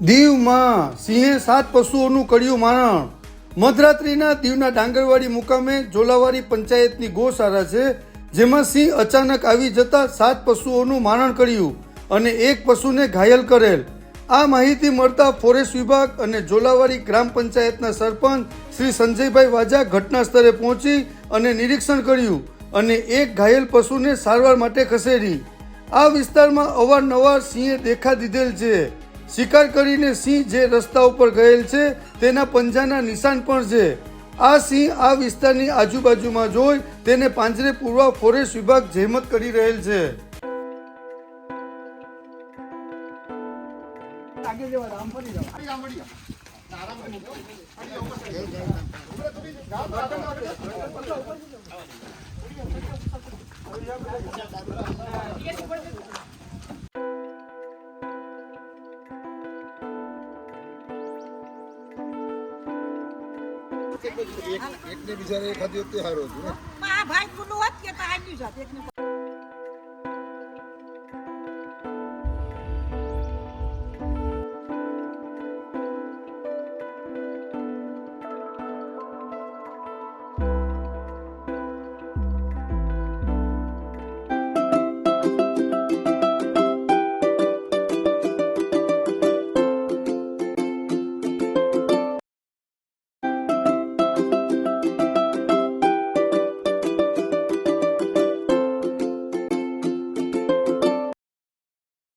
દીવમાં સિંહે સાત પશુઓનું કર્યું મારણ. મધરાત્રિના દીવના ડાંગરવાડી મુકામે જોલાવાડી પંચાયતની ગોશાળા છે, જેમાં સિંહ અચાનક આવી જતા સાત પશુઓનું મારણ કર્યું અને એક પશુને ઘાયલ કરેલ. આ માહિતી મળતા ફોરેસ્ટ વિભાગ અને જોલાવાડી ગ્રામ પંચાયતના સરપંચ શ્રી સંજયભાઈ વાજા ઘટના સ્થળે પહોંચી અને નિરીક્ષણ કર્યું અને એક ઘાયલ પશુને સારવાર માટે ખસેડી. આ વિસ્તારમાં અવારનવાર સિંહે દેખા દીધેલ છે. શિકાર કરીને સિંહ જે રસ્તા ઉપર ગયેલ છે, તેના પંજાના નિશાન પણ છે. આ સિંહ આ વિસ્તારની આજુબાજુમાં જોઈ તેને પાંજરે પૂરવા ફોરેસ્ટ વિભાગ જહેમત કરી રહેલ છે. એકને બીજાને ખાધી હતી સારું હતું ને. ભાઈ ખુલ્લું હોત કે તો આવી જાત એકને